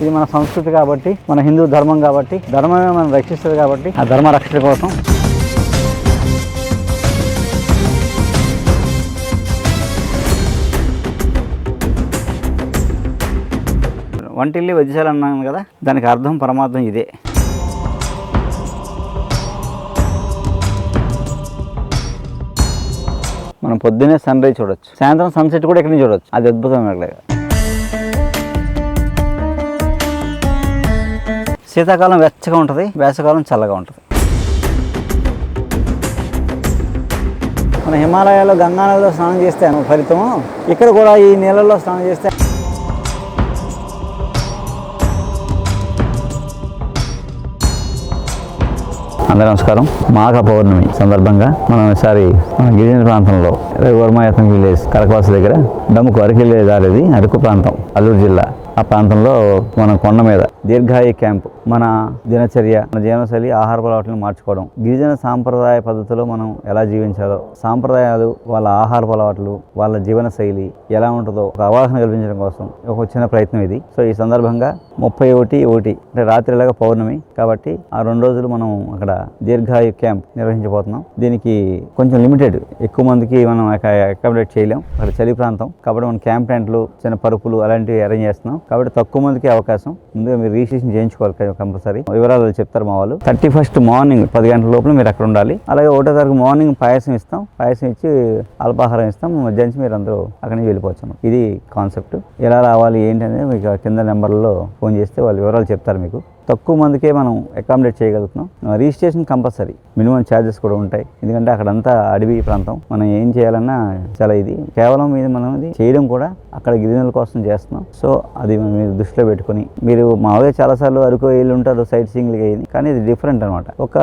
ఇది మన సంస్కృతి కాబట్టి మన హిందూ ధర్మం కాబట్టి ధర్మమే మనం రక్షిస్తుంది కాబట్టి ఆ ధర్మ రక్షణ కోసం. వంటిల్లి వైద్యశాల అన్నాను కదా దానికి అర్థం పరమార్థం ఇదే. మనం పొద్దున్నే సన్ రైజ్ చూడొచ్చు. సాయంత్రం సన్సెట్ కూడా ఇక్కడ నుంచి చూడొచ్చు? అది అద్భుతమైన శీతాకాలం వెచ్చగా ఉంటుంది వేసవకాలం చల్లగా ఉంటుంది. మన హిమాలయాల్లో గంగానదిలో స్నానం చేస్తే ఫలితం ఇక్కడ కూడా ఈ నీళ్ళల్లో స్నానం చేస్తే అందరూ నమస్కారం. మాఘ పౌర్ణమి సందర్భంగా మనం ఈసారి మన గిరిజన ప్రాంతంలో వర్మాయత్నం విలేజ్ కరకవాస దగ్గర డమ్ముకు అరకెళ్ళే దారిది అరకు ప్రాంతం అల్లూరు జిల్లా. ఆ ప్రాంతంలో మన కొండ మీద దీర్ఘాయి క్యాంప్ మన దినచర్య మన జీవనశైలి ఆహార అలవాట్లను మార్చుకోవడం గిరిజన సాంప్రదాయ పద్ధతిలో మనం ఎలా జీవించాలో సాంప్రదాయాలు వాళ్ళ ఆహార అలవాట్లు వాళ్ళ జీవన శైలి ఎలా ఉంటుందో ఒక అవగాహన కల్పించడం కోసం ఒక చిన్న ప్రయత్నం ఇది. సో ఈ సందర్భంగా ముప్పై ఒకటి ఒకటి అంటే రాత్రిలాగా పౌర్ణమి కాబట్టి ఆ రెండు రోజులు మనం అక్కడ దీర్ఘాయు క్యాంప్ నిర్వహించబోతున్నాం. దీనికి కొంచెం లిమిటెడ్ ఎక్కువ మందికి మనం అకామిడేట్ చేయలేం. అక్కడ చలి ప్రాంతం కాబట్టి మనం క్యాంప్ టెంట్లు చిన్న పరుపులు అలాంటివి అరేంజ్ చేస్తున్నాం. కాబట్టి తక్కువ మందికి అవకాశం. ముందుగా మీరు రిజిస్ట్రేషన్ చేయించుకోవాలి కంపల్సరీ. వివరాలు చెప్తారు మా వాళ్ళు. థర్టీ ఫస్ట్ మార్నింగ్ పది గంటల లోపల మీరు అక్కడ ఉండాలి. అలాగే ఒకటో తారీఖు మార్నింగ్ పాయసం ఇస్తాం. పాయసం ఇచ్చి అల్పాహారం ఇస్తాం. మధ్యాహ్నం మీరు అందరూ అక్కడి నుంచి వెళ్ళిపోవచ్చు. ఇది కాన్సెప్ట్. ఎలా రావాలి ఏంటి అనేది మీకు కింద నెంబర్లో ఫోన్ చేస్తే వాళ్ళు వివరాలు చెప్తారు మీకు. తక్కువ మందికే మనం అకామిడేట్ చేయగలుగుతున్నాం. రిజిస్ట్రేషన్ కంపల్సరీ మినిమం ఛార్జెస్ కూడా ఉంటాయి. ఎందుకంటే అక్కడంతా అడవి ప్రాంతం. మనం ఏం చేయాలన్నా చాలా ఇది. కేవలం ఇది మనం ఇది చేయడం కూడా అక్కడ గిరిజనుల కోసం చేస్తున్నాం. సో అది మీరు దృష్టిలో పెట్టుకొని. మీరు మామూలుగా చాలాసార్లు అరకు వెళ్ళి ఉంటారు సైట్ సీయింగ్లు అయ్యింది కానీ ఇది డిఫరెంట్ అనమాట ఒక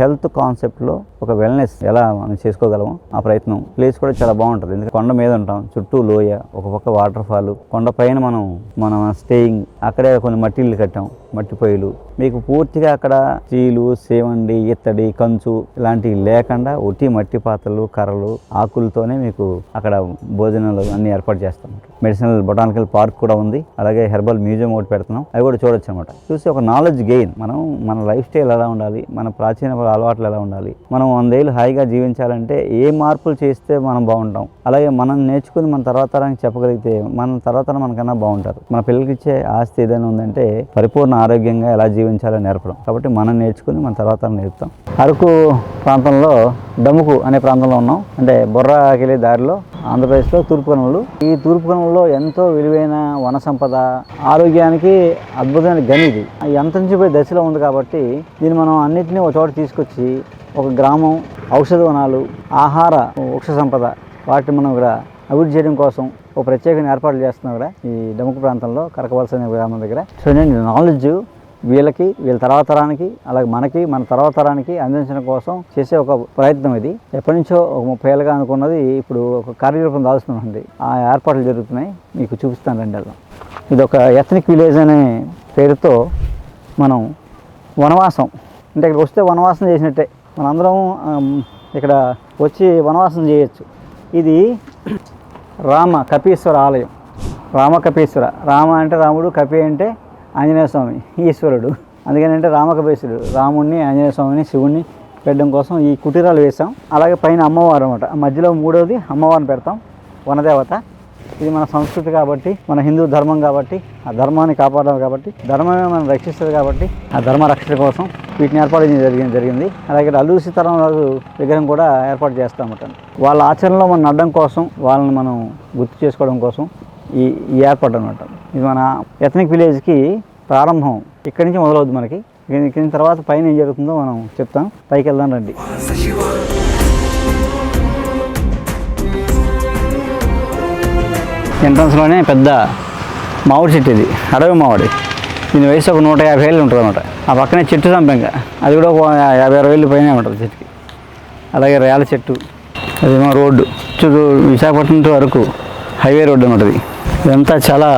హెల్త్ కాన్సెప్ట్లో ఒక వెల్నెస్ ఎలా మనం చేసుకోగలము ఆ ప్రయత్నం. ప్లేస్ కూడా చాలా బాగుంటుంది. ఎందుకంటే కొండ మీద ఉంటాం. చుట్టూ లోయ ఒక పక్క వాటర్ ఫాల్ కొండ పైన మనం మన స్టేయింగ్ అక్కడే కొన్ని మట్టి ఇల్లు కట్టాం. మట్టి పొయ్యిలు. మీకు పూర్తిగా అక్కడ స్టీలు సేవండి ఇత్తడి కంచు ఇలాంటివి లేకుండా ఒట్టి మట్టి పాత్రలు కర్రలు ఆకులతోనే మీకు అక్కడ భోజనాలు అన్ని ఏర్పాటు చేస్తాం మెడిసినల్ బొటానికల్ పార్క్ కూడా ఉంది. అలాగే హెర్బల్ మ్యూజియం ఒకటి పెడుతున్నాం. అవి కూడా చూడొచ్చు అనమాట చూసి ఒక నాలెడ్జ్ గెయిన్ మనం మన లైఫ్ స్టైల్ ఎలా ఉండాలి? మన ప్రాచీన అలవాట్లు ఎలా ఉండాలి? మనం వందేళ్ళు హాయిగా జీవించాలంటే ఏ మార్పులు చేస్తే మనం బాగుంటాం? అలాగే మనం నేర్చుకుని మన తర్వాత తరానికి చెప్పగలిగితే మన తర్వాత మనకన్నా బాగుంటారు. మన పిల్లలకి ఇచ్చే ఆస్తి ఏదైనా ఉందంటే పరిపూర్ణ ఆరోగ్యంగా ఎలా జీవించాలో నేర్పడం. కాబట్టి మనం నేర్చుకుని మన తర్వాత నేర్పుతాం. అరకు ప్రాంతంలో డముకు అనే ప్రాంతంలో ఉన్నాం. అంటే బొర్రాకెళ్ళే దారిలో ఆంధ్రప్రదేశ్లో తూర్పు కనుమలు ఈ తూర్పు కనుమల్లో ఎంతో విలువైన వన సంపద ఆరోగ్యానికి అద్భుతమైన గని ఇది. ఈ దశలో ఉంది కాబట్టి దీన్ని మనం అన్నింటినీ ఒక చోట తీసుకొచ్చి ఒక గ్రామం ఔషధ వనాలు ఆహార వృక్ష సంపద వాటిని మనం ఇక్కడ అభివృద్ధి చేయడం కోసం ఒక ప్రత్యేకమైన ఏర్పాట్లు చేస్తున్నాం ఇక్కడ ఈ డముకు ప్రాంతంలో కరకవలస అనే గ్రామం దగ్గర. సో నేను నాలెడ్జ్ వీళ్ళకి వీళ్ళ తర్వాత తరానికి అలాగే మనకి మన తర్వాత తరానికి అందించడం కోసం చేసే ఒక ప్రయత్నం ఇది. ఎప్పటి నుంచో ఒక ముప్పై ఏళ్ళుగా అనుకున్నది ఇప్పుడు ఒక కార్యరూపం దాల్చుతుంది ఆ ఏర్పాట్లు జరుగుతున్నాయి. మీకు చూపిస్తాను రండి ఇది ఒక ఎథనిక్ విలేజ్ అనే పేరుతో మనం వనవాసం అంటే ఇక్కడికి వస్తే వనవాసం చేసినట్టే. మనందరం ఇక్కడ వచ్చి వనవాసం చేయొచ్చు. ఇది రామ కపీశ్వర ఆలయం. రామ కపీశ్వర. రామ అంటే రాముడు కపి అంటే ఆంజనేయ స్వామి ఈశ్వరుడు. అందుకని అంటే రామకపీశ్వరుడు రాముడిని ఆంజనేయ స్వామిని శివుణ్ణి పెట్టడం కోసం ఈ కుటీరాలు వేసాం అలాగే పైన అమ్మవారు అనమాట మధ్యలో మూడవది అమ్మవారిని పెడతాం వనదేవత. ఇది మన సంస్కృతి కాబట్టి మన హిందూ ధర్మం కాబట్టి ఆ ధర్మాన్ని కాపాడాలి కాబట్టి ధర్మమే మనం రక్షిస్తుంది కాబట్టి ఆ ధర్మ రక్షణ కోసం వీటిని ఏర్పాటు చేయడం జరిగింది జరిగింది. అలాగే ఇక్కడ అల్లూరి సీతారామరాజు విగ్రహం కూడా ఏర్పాటు చేస్తామట వాళ్ళ ఆచరణలో మనం అడ్డం కోసం వాళ్ళని మనం గుర్తు చేసుకోవడం కోసం ఈ ఈ ఏర్పాటు అనమాట ఇది మన ఎథనిక్ విలేజ్కి ప్రారంభం ఇక్కడి నుంచి మొదలవుద్ది మనకి. ఇక్కడి నుంచి తర్వాత పైన ఏం జరుగుతుందో మనం చెప్తాం. పైకి వెళ్దాం రండి. ఎంట్రన్స్లోనే పెద్ద మామిడి చెట్టు ఇది. అడవి మామిడి. దీని వయసు ఒక నూట యాభై ఏళ్ళు ఉంటుంది అనమాట ఆ పక్కనే చెట్టు సంపెంగ. అది కూడా ఒక యాభై అరవై ఏళ్ళు పైన ఉంటుంది చెట్టుకి. అలాగే రేల చెట్టు. అదేమో రోడ్డు. చుట్టూ విశాఖపట్నం టు హైవే రోడ్డు ఉంటుంది ఇదంతా చాలా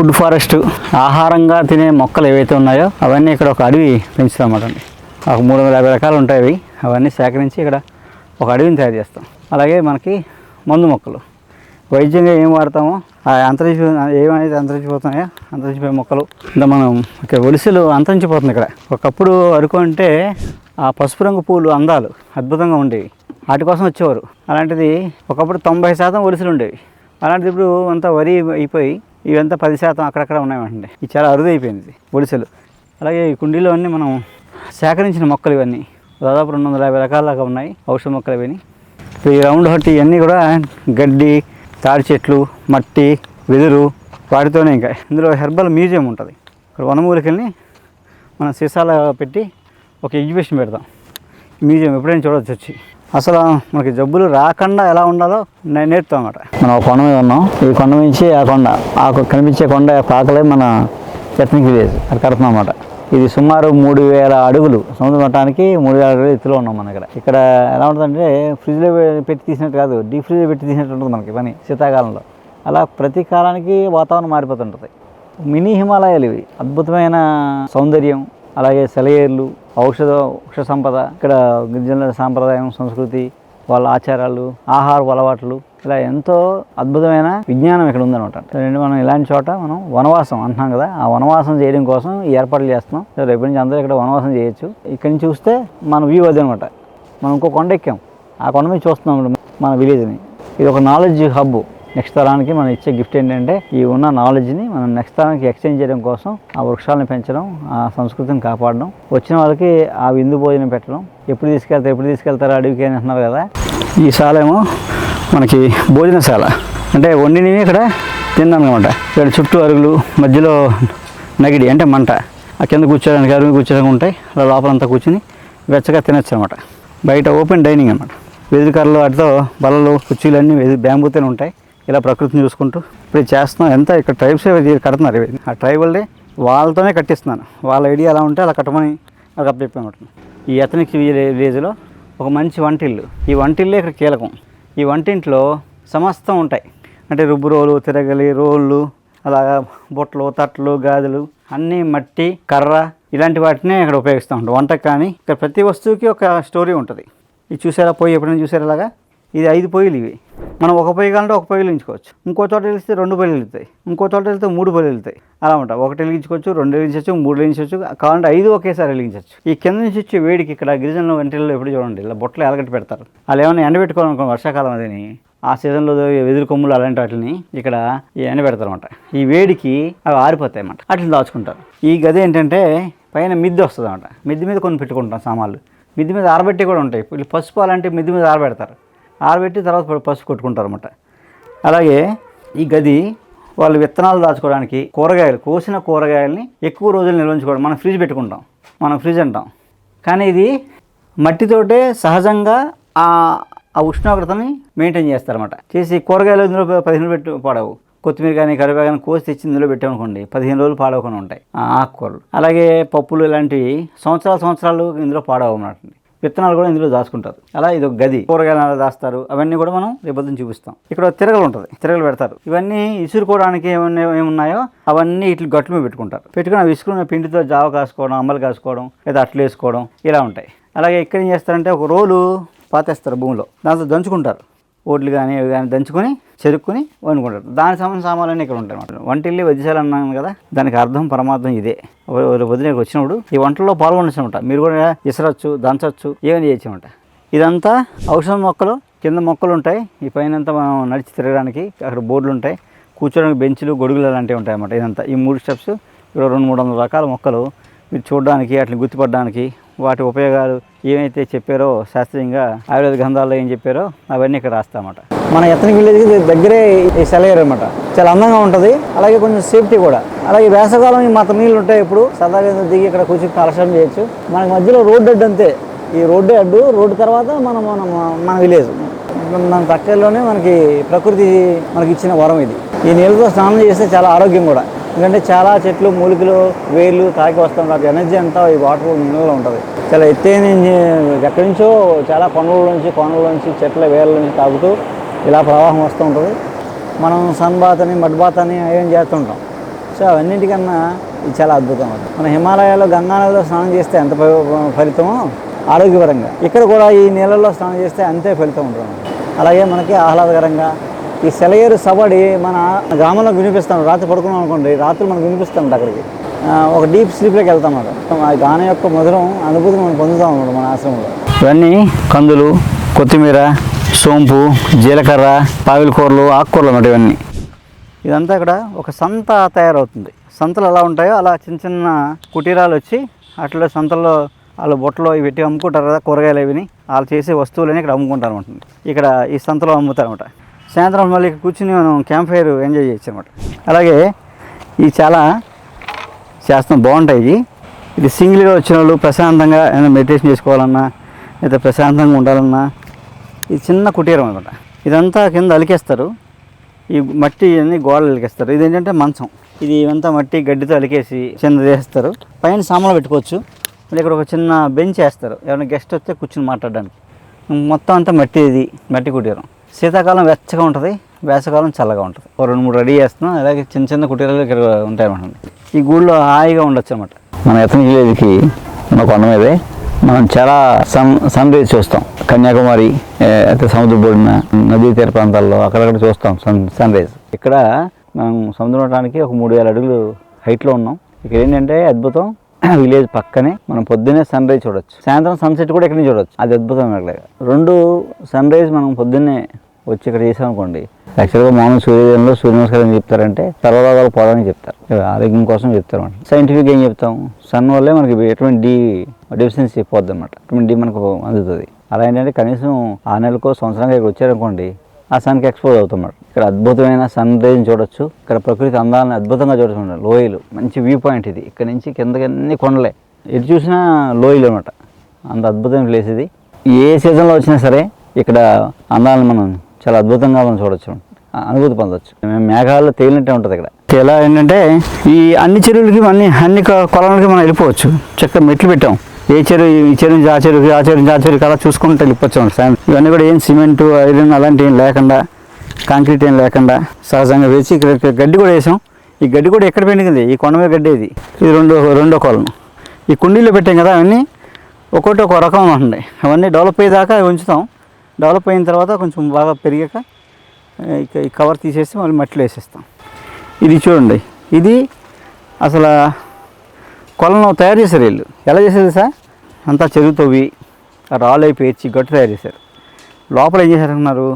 ఫుడ్ ఫారెస్ట్ ఆహారంగా తినే మొక్కలు ఏవైతే ఉన్నాయో అవన్నీ ఇక్కడ ఒక అడవి పెంచుతాం అన్నమాట ఒక మూడు వందల యాభై రకాలు ఉంటాయి అవి. అవన్నీ సేకరించి ఇక్కడ ఒక అడవిని తయారు చేస్తాం. అలాగే మనకి మందు మొక్కలు. వైద్యంగా ఏం వాడతామో ఆ అంతరించి ఏమైతే అంతరించిపోతున్నాయో అంతరించిపోయే మొక్కలు ఇంకా మనం ఇక్కడ ఒలిసెలు అంతరించిపోతుంది ఇక్కడ. ఒకప్పుడు అరకు అంటే ఆ పసుపు రంగు పూలు అందాలు అద్భుతంగా ఉండేవి. వాటి కోసం వచ్చేవారు. అలాంటిది ఒకప్పుడు తొంభై శాతం ఒలిసెలు ఉండేవి. అలాంటిది ఇప్పుడు అంతా వరి అయిపోయి ఇవంతా పది శాతం అక్కడక్కడ ఉన్నాయండి. ఇది చాలా అరుదైపోయింది ఒడిసెలు. అలాగే ఈ కుండీలో అన్నీ మనం సేకరించిన మొక్కలు ఇవన్నీ దాదాపు రెండు వందల యాభై రకాలుగా ఉన్నాయి ఔషధ మొక్కలు ఇవన్నీ. ఈ రౌండ్ హట్టి ఇవన్నీ కూడా గడ్డి తాడి చెట్లు మట్టి వెదురు వాటితోనే ఇంకా. ఇందులో హెర్బల్ మ్యూజియం ఉంటుంది. ఇక్కడ వనమూలికల్ని మనం సీసాలో పెట్టి ఒక ఎగ్జిబిషన్ పెడతాం మ్యూజియం ఎప్పుడైనా చూడవచ్చు వచ్చి. అసలు మనకి జబ్బులు రాకుండా ఎలా ఉండాలో నేను నేర్పుతాం అన్నమాట. మనం ఒక కొండ మీద ఉన్నాం. ఈ కొండ నుంచి ఆ కొండ ఆ కనిపించే కొండ పాకలే మన ఎత్నిక్ విలేజ్ అక్కడ కడుతున్నాం అన్నమాట. ఇది సుమారు మూడు వేల అడుగులు సముద్ర మట్టానికి మూడు వేల అడుగులు ఎత్తులో ఉన్నాం మన ఇక్కడ ఇక్కడ ఎలా ఉంటుందంటే ఫ్రిడ్జ్లో పెట్టి తీసినట్టు కాదు డీప్ ఫ్రిడ్జ్లో పెట్టి తీసినట్టు ఉంటుంది మనకి పని శీతాకాలంలో. అలా ప్రతి కాలానికి వాతావరణం మారిపోతుంటుంది. మినీ హిమాలయాలు ఇవి. అద్భుతమైన సౌందర్యం అలాగే సెలయేర్లు ఔషధ వృక్ష సంపద ఇక్కడ గిరిజనుల సాంప్రదాయం సంస్కృతి వాళ్ళ ఆచారాలు ఆహార అలవాట్లు ఇలా ఎంతో అద్భుతమైన విజ్ఞానం ఇక్కడ ఉందనమాట రెండు మనం ఇలాంటి చోట మనం వనవాసం అంటున్నాం కదా ఆ వనవాసం చేయడం కోసం ఈ ఏర్పాట్లు చేస్తున్నాం. రేపటి రేపు నుంచి అందరూ ఇక్కడ వనవాసం చేయొచ్చు. ఇక్కడి నుంచి చూస్తే మన వ్యూ అది అనమాట మనం ఇంకో కొండ ఎక్కాం. ఆ కొండ మీద చూస్తున్నాం మన విలేజ్ని. ఇది ఒక నాలెడ్జ్ హబ్బు నెక్స్ట్ తరానికి మనం ఇచ్చే గిఫ్ట్ ఏంటంటే ఈ ఉన్న నాలెడ్జ్ని మనం నెక్స్ట్ తరానికి ఎక్స్చేంజ్ చేయడం కోసం ఆ వృక్షాలను పెంచడం ఆ సంస్కృతిని కాపాడడం వచ్చిన వాళ్ళకి ఆ విందు భోజనం పెట్టడం ఎప్పుడు తీసుకెళ్తారు ఎప్పుడు తీసుకెళ్తారు అడవికి అని అంటున్నారు కదా. ఈ శాల ఏమో మనకి భోజనశాల అంటే వండినవి ఇక్కడ తిన్నాను అనమాట ఇక్కడ చుట్టూ అరుగులు మధ్యలో నగిడి అంటే మంట. ఆ కింద కూర్చోడానికి అరుగు కూర్చోడానికి ఉంటాయి. అలా లోపలంతా కూర్చుని వెచ్చగా తినచ్చు అనమాట బయట ఓపెన్ డైనింగ్ అనమాట వెదురు కర్రలు వాటితో బల్లలు కుర్చీలు అన్నీ వెదురు బ్యాంబూతోనే ఉంటాయి. ఇలా ప్రకృతిని చూసుకుంటూ ఇప్పుడు చేస్తున్నాం. ఎంత ఇక్కడ ట్రైబ్స్ కడుతున్నారు ఇవి. ఆ ట్రైబల్దే వాళ్ళతోనే కట్టిస్తున్నాను. వాళ్ళ ఐడియా ఎలా ఉంటే అలా కట్టమని నాకు అప్పచెప్పామట ఈ ఎథనిక్ విలేజ్లో ఒక మంచి వంటిల్లు. ఈ వంటిల్లే ఇక్కడ కీలకం. ఈ వంటింట్లో సమస్తం ఉంటాయి. అంటే రుబ్బు రోలు తిరగలి రోళ్ళు అలాగా బొట్టలు తట్లు గాజులు అన్నీ మట్టి కర్ర ఇలాంటి వాటినే ఇక్కడ ఉపయోగిస్తూ ఉంటాం. వంటకు కానీ ఇక్కడ ప్రతి వస్తువుకి ఒక స్టోరీ ఉంటుంది. ఇది చూసారా పోయి ఎప్పుడైనా చూసారా ఇలాగా ఇది ఐదు పొయ్యిలు ఇవి. మనం ఒక పొయ్యి కాలంటే ఒక పొయ్యిలు ఉంచుకోవచ్చు. ఇంకో చోట వెలిగిస్తే రెండు పొయ్యిలు వెళ్తాయి ఇంకో చోట వెళ్తే మూడు పొయ్యిలు వెళ్తాయి అలా ఉంటాయి ఒకటి వెలిగించుకోవచ్చు రెండు వెలిగించవచ్చు మూడు వెలిగించవచ్చు. కావాలంటే ఐదు ఒకేసారి వెలిగించవచ్చు. ఈ కింద నుంచి వచ్చే వేడికి ఇక్కడ గిరిజనుల వంటిల్లో ఎప్పుడు చూడండి. ఇలా బొట్టలు ఎలగట్టి పెడతారు. వాళ్ళు ఏమైనా ఎండబెట్టుకోవాలనుకో వర్షాకాలం అదని ఆ సీజన్లో వెదురు కొమ్ములు అలాంటి వాటిని ఇక్కడ ఈ ఎండ ఈ వేడికి అవి ఆరిపోతాయి అన్నమాట వాటిని దాచుకుంటారు. ఈ గది ఏంటంటే పైన మిద్దె వస్తుంది అనమాట మిద్దె మీద కొన్ని పెట్టుకుంటాం సామాన్లు. మిద్దె మీద ఆరబెట్టి కూడా ఉంటాయి. ఇప్పుడు పసుపు అలాంటి మిద్దె మీద ఆరబెడతారు. ఆరబెట్టి తర్వాత పసుపు కొట్టుకుంటారు అనమాట అలాగే ఈ గది వాళ్ళు విత్తనాలు దాచుకోవడానికి కూరగాయలు కోసిన కూరగాయల్ని ఎక్కువ రోజులు నిల్వ ఉంచుకోవడం మనం ఫ్రిడ్జ్ పెట్టుకుంటాం. మనం ఫ్రిడ్జ్ అంటాం. కానీ ఇది మట్టితోటే సహజంగా ఆ ఆ ఉష్ణోగ్రతని మెయింటైన్ చేస్తారన్నమాట. చేసి కూరగాయలు ఇందులో పదిహేను పెట్టు పాడవు. కొత్తిమీర కానీ కరివేపాకు కానీ కోసి తెచ్చి ఇందులో పెట్టామనుకోండి పదిహేను రోజులు పాడవకుండా ఉంటాయి ఆ ఆకుకూరలు. అలాగే పప్పులు ఇలాంటివి సంవత్సరాలు సంవత్సరాలు ఇందులో పాడవు అన్నమాట విత్తనాలు కూడా ఇందులో దాచుకుంటారు. అలా ఇది ఒక గది. కూరగాయలు అలా దాస్తారు? అవన్నీ కూడా మనం రేపొద్దున చూపిస్తాం. ఇక్కడ తిరగలు ఉంటుంది. తిరగలు పెడతారు. ఇవన్నీ ఇసురుకోవడానికి ఏమన్నా ఏమున్నాయో అవన్నీ ఇట్లా గట్లు మీద పెట్టుకుంటారు. పెట్టుకుని అవి ఇసుకున్న పిండితో జావ కాసుకోవడం అమ్మలు కాసుకోవడం లేదా అట్లు వేసుకోవడం ఇలా ఉంటాయి. అలాగే ఇక్కడ ఏం చేస్తారంటే ఒక రోలు పాతేస్తారు భూమిలో. దాంతో దంచుకుంటారు. ఓట్లు కానీ ఇవి కానీ దంచుకొని చెరుక్కుని వండుకుంటారు. దాని సంబంధించిన సామాన్లన్నీ ఇక్కడ ఉంటాయి అన్నమాట. వంటిల్లి వద్యశాల అన్నాను కదా దానికి అర్థం పరమార్థం ఇదే. వదిలేకి వచ్చినప్పుడు ఈ వంటల్లో పాల్గొనమాట మీరు కూడా ఇసరచ్చు దంచవచ్చు ఏమైనా చేయొచ్చమాట ఇదంతా ఔషధ మొక్కలు కింద మొక్కలు ఉంటాయి. ఈ పైన అంతా మనం నడిచి తిరగడానికి అక్కడ బోర్డులు ఉంటాయి. కూర్చోడానికి బెంచ్లు గొడుగులు అలాంటివి ఉంటాయి అన్నమాట ఇదంతా. ఈ మూడు స్టెప్స్ ఇక్కడ రెండు మూడు వందల రకాల మొక్కలు మీరు చూడడానికి వాటిని గుర్తుపడడానికి వాటి ఉపయోగాలు ఏమైతే చెప్పారో శాస్త్రీయంగా ఆయుర్వేద గ్రంథాల్లో ఏం చెప్పారో అవన్నీ ఇక్కడ రాస్తామట మన ఎత్తనిక్ విలేజ్కి దగ్గరే ఈ సెలయేరు అనమాట చాలా అందంగా ఉంటుంది. అలాగే కొంచెం సేఫ్టీ కూడా. అలాగే వేసవకాలం ఈ మత నీళ్ళు ఉంటాయి ఇప్పుడు. సరదాగా దిగి ఇక్కడ కూర్చొని కలశం చేయొచ్చు. మనకి మధ్యలో రోడ్డు అడ్డు అంతే. ఈ రోడ్డు అడ్డు. రోడ్డు తర్వాత మనం మన మన విలేజ్. మన పక్కలోనే మనకి ప్రకృతి మనకి ఇచ్చిన వరం ఇది. ఈ నీళ్ళతో స్నానం చేస్తే చాలా ఆరోగ్యం కూడా. ఎందుకంటే చాలా చెట్లు మూలికలు వేర్లు తాకి వస్తాం కాబట్టి ఎనర్జీ అంతా ఈ వాటర్ నీళ్ళలో ఉంటుంది. చాలా ఎత్తైన ఎక్కడి నుంచో చాలా కొండల నుంచి కొండల నుంచి చెట్ల వేర్ల నుంచి తాగుతూ ఇలా ప్రవాహం వస్తూ ఉంటుంది. మనం సన్ బాత్ అని మడ్బాత్ అని ఏం చేస్తుంటాం. సో అవన్నిటికన్నా ఇది చాలా అద్భుతం మన హిమాలయాల్లో గంగానదిలో స్నానం చేస్తే ఎంత ఫలితమో ఆరోగ్యపరంగా. ఇక్కడ కూడా ఈ నీళ్ళల్లో స్నానం చేస్తే అంతే ఫలితం ఉంటుంది. అలాగే మనకి ఆహ్లాదకరంగా ఈ సెలయేరు సబడి మన గ్రామంలో వినిపిస్తాం. రాత్రి పడుకున్నాం అనుకోండి రాత్రి మనకు వినిపిస్తాం అక్కడికి. ఒక డీప్ స్లీప్లోకి వెళ్తాం అన్నమాట. ఆ గానం యొక్క మధురం అనుభూతి మనం పొందుతాం అన్నమాట మన ఆశ్రమంలో. ఇవన్నీ కందులు కొత్తిమీర సోంపు జీలకర్ర పావిల కూరలు ఆకుకూరలు అన్నమాట ఇవన్నీ. ఇదంతా ఇక్కడ ఒక సంత తయారవుతుంది. సంతలు ఎలా ఉంటాయో అలా చిన్న చిన్న కుటీరాలు వచ్చి అట్లా సంతల్లో వాళ్ళు బుట్టలో ఇవి పెట్టి అమ్ముకుంటారు కదా కూరగాయలు ఇవిని వాళ్ళు చేసే వస్తువులని ఇక్కడ అమ్ముకుంటారు అనమాట ఇక్కడ ఈ సంతలో అమ్ముతారు అనమాట సాయంత్రం మళ్ళీ కూర్చుని మనం క్యాంప్ ఫైర్ ఎంజాయ్ చేయొచ్చు అనమాట అలాగే ఇది చాలా చేస్తాం బాగుంటాయి ఇవి. ఇది సింగిల్గా వచ్చిన వాళ్ళు ప్రశాంతంగా ఏమైనా మెడిటేషన్ చేసుకోవాలన్నా లేదా ప్రశాంతంగా ఉండాలన్నా ఇది చిన్న కుటీరం అనమాట. ఇదంతా కింద అలికేస్తారు. ఈ మట్టి అన్ని గోడలు అలికేస్తారు. ఇది ఏంటంటే మంచం. ఇది ఇవంతా మట్టి గడ్డితో అలికేసి చిన్న చేస్తారు పైన సామాన్లు పెట్టుకోవచ్చు. మళ్ళీ ఇక్కడ ఒక చిన్న బెంచ్ వేస్తారు. ఎవరైనా గెస్ట్ వస్తే కూర్చుని మాట్లాడడానికి. మొత్తం అంతా మట్టి ఇది మట్టి కుటీరం. శీతాకాలం వెచ్చగా ఉంటుంది వేసవకాలం చల్లగా ఉంటుంది. ఒక రెండు మూడు రెడీ చేస్తున్నాం అలాగే చిన్న చిన్న కుటీరాలు ఇక్కడ ఉంటాయన్నమాట. ఈ గూళ్ళో హాయిగా ఉండొచ్చు అనమాట మన ఎతన విలేజ్కి మన కొండ మీదే మనం చాలా సన్ సన్ రైజ్ చూస్తాం. కన్యాకుమారి అయితే సముద్ర బొడిన నదీ తీర ప్రాంతాల్లో అక్కడక్కడ చూస్తాం సన్ సన్ రైజ్. ఇక్కడ మనం సముద్రం ఉండడానికి ఒక మూడు వేల అడుగులు హైట్లో ఉన్నాం. ఇక్కడ ఏంటంటే అద్భుతం. విలేజ్ పక్కనే మనం పొద్దున్నే సన్ రైజ్ చూడొచ్చు. సాయంత్రం సన్సెట్ కూడా ఇక్కడ చూడొచ్చు. అది అద్భుతం అక్కడ రెండు సన్ రైజ్ మనం పొద్దున్నే వచ్చి ఇక్కడ చేసామనుకోండి యాక్చువల్గా మామూలు సూర్యోదయంలో సూర్య నమస్కారం చెప్తారంటే సర్వరోగాలు పోవడానికి చెప్తారు. ఆరోగ్యం కోసం చెప్తారు అనమాట సైంటిఫిక్ ఏం చెప్తాం? సన్ వల్లే మనకి ఎటువంటి డి డెఫిషియన్సీ పోద్ది అనమాట విటమిన్ డి మనకు అందుతుంది. అలా ఏంటంటే కనీసం ఆ నెలకో సంవత్సరానికి ఇక్కడ వచ్చారనుకోండి ఆ సన్కి ఎక్స్పోజ్ అవుతున్నాడు. ఇక్కడ అద్భుతమైన సన్ రేజ్ని చూడొచ్చు. ఇక్కడ ప్రకృతి అందాలను అద్భుతంగా చూడొచ్చు. లోయలు మంచి వ్యూ పాయింట్ ఇది. ఇక్కడ నుంచి కిందకి అన్ని కొండలే. ఎటు చూసినా లోయలు అనమాట అంత అద్భుతమైన ప్లేస్ ఇది. ఏ సీజన్లో వచ్చినా సరే ఇక్కడ అందాలను మనం చాలా అద్భుతంగా మనం చూడొచ్చు. అనుభూతి పొందొచ్చు. మేము మేఘాల్లో తేలినట్టే ఉంటుంది ఇక్కడ. తేలా ఏంటంటే ఈ అన్ని చెరువులకి అన్ని అన్ని కొలంలకి కొలాలకి మనం వెళ్ళిపోవచ్చు. చక్కగా మెట్లు పెట్టాం. ఏ చెరువు ఈ చెరువు నుంచి ఆ చెరువు ఆ చెరువు నుంచి ఆ చెరువు అలా చూసుకుంటూ వెళ్ళిపోవచ్చు సాయం ఇవన్నీ కూడా ఏం సిమెంట్ ఐరన్ అలాంటి ఏం లేకుండా కాంక్రీట్ ఏం లేకుండా సహజంగా వేసి ఇక్కడ గడ్డి కూడా వేసాం. ఈ గడ్డి కూడా ఎక్కడ పెండింది ఈ కొండ మీద గడ్డి ఇది. ఇది రెండో రెండో కొలను. ఈ కుండీలో పెట్టాం కదా అవన్నీ. ఒక్కొక్కటి ఒక రకం ఉంటుంది అవన్నీ డెవలప్ అయ్యేదాకా ఉంచుతాం. డెవలప్ అయిన తర్వాత కొంచెం బాగా పెరిగాక ఇక ఈ కవర్ తీసేసి మళ్ళీ మట్టిలో వేసేస్తాం. ఇది చూడండి. ఇది అసలు కొలను తయారు చేశారు వీళ్ళు. ఎలా చేసేది సార్? అంతా చెరువు తవ్వి ఆ రాళ్ళు పేర్చి గట్టు తయారు చేశారు. లోపల ఏం చేశారన్నారు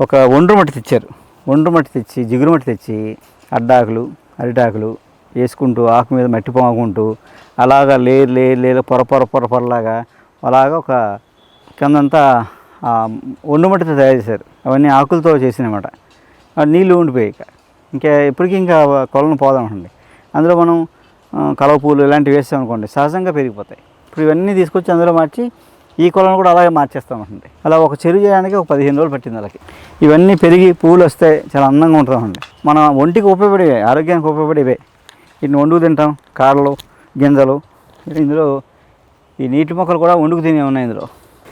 ఒక ఒండ్రు మట్టి తెచ్చారు. ఒండ్రు మట్టి తెచ్చి జిగురు మట్టి తెచ్చి అడ్డాకులు అరిటాకులు వేసుకుంటూ ఆకు మీద మట్టి పొంగుకుంటూ అలాగా లేరు లేరు లేరు పొర పొర పొర పొరలాగా అలాగా ఒక కిందంతా ఒండు మట్టితో తయారు చేశారు. అవన్నీ ఆకులతో చేసినమాట. నీళ్ళు ఉండిపోయాయి ఇక. ఇంకా ఇప్పటికీ ఇంకా కొలను పోదామండి అందులో మనం కలవ పూలు ఇలాంటివి వేస్తాం అనుకోండి సహజంగా పెరిగిపోతాయి. ఇప్పుడు ఇవన్నీ తీసుకొచ్చి అందులో మార్చి ఈ కొలను కూడా అలాగే మార్చేస్తామండి. అలా ఒక చెరువు చేయడానికి ఒక పదిహేను రోజులు పట్టింది అలాగే. ఇవన్నీ పెరిగి పూలు వస్తే చాలా అందంగా ఉంటుందండి. మన ఒంటికి ఉపయోగపడేవే ఆరోగ్యానికి ఉపయోగపడేవే. వీటిని వండుకు తింటాం కాడలు గింజలు ఇందులో ఈ నీటి మొక్కలు కూడా వండుకు తినే ఉన్నాయి ఇందులో.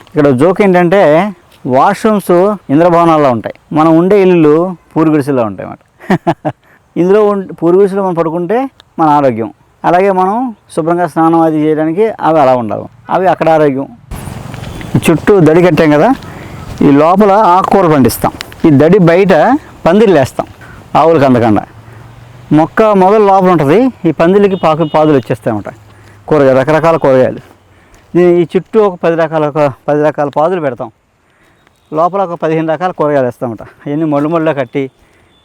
ఇక్కడ జోక్ ఏంటంటే వాష్రూమ్స్ ఇంద్రభవనాల్లో ఉంటాయి. మనం ఉండే ఇల్లు పూరుగుడిసెలో ఉంటాయి అన్నమాట ఇందులో ఉం- పూరుగుడిసెలో మనం పడుకుంటే మన ఆరోగ్యం. అలాగే మనం శుభ్రంగా స్నానం అది చేయడానికి అవి అలా ఉండవు అవి అక్కడ ఆరోగ్యం. ఈ చుట్టూ దడి కట్టాం కదా ఈ లోపల ఆకుకూర పండిస్తాం. ఈ దడి బయట పందిర్లు వేస్తాం ఆవులకు అందకుండా. మొక్క మొదలు లోపల ఉంటుంది ఈ పందిళ్ళకి పాకు పాదులు వచ్చేస్తాయన్నమాట కూరగాయలు రకరకాల కూరగాయలు. ఈ- చుట్టూ ఒక పది రకాల ఒక పది రకాల పాదులు పెడతాం. లోపల ఒక పదిహేను రకాల కూరగాయలు వేస్తామట ఇవన్నీ మళ్ళు మళ్ళీ కట్టి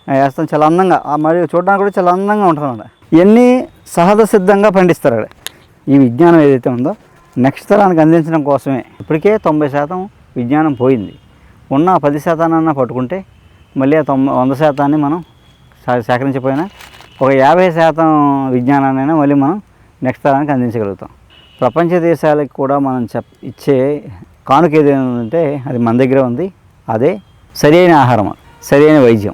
వేస్తాం. చాలా అందంగా. మరి చూడడానికి కూడా చాలా అందంగా ఉంటుందన్నమాట. ఇవన్నీ సహజ సిద్ధంగా పండిస్తారు అక్కడ. ఈ విజ్ఞానం ఏదైతే ఉందో నెక్స్ట్ తరానికి అందించడం కోసమే. ఇప్పటికే తొంభై శాతం విజ్ఞానం పోయింది. ఉన్న పది శాతానన్నా పట్టుకుంటే మళ్ళీ ఆ తొంభై వంద శాతాన్ని మనం సా- సేకరించకపోయినా ఒక యాభై శాతం విజ్ఞానాన్నైనా మళ్ళీ మనం నెక్స్ట్ తరానికి అందించగలుగుతాం. ప్రపంచ దేశాలకు కూడా మనం చెప్ ఇచ్చే కానుక ఏదైనా ఉందంటే అది మన దగ్గర ఉంది. అదే సరైన ఆహారం సరైన వైద్యం.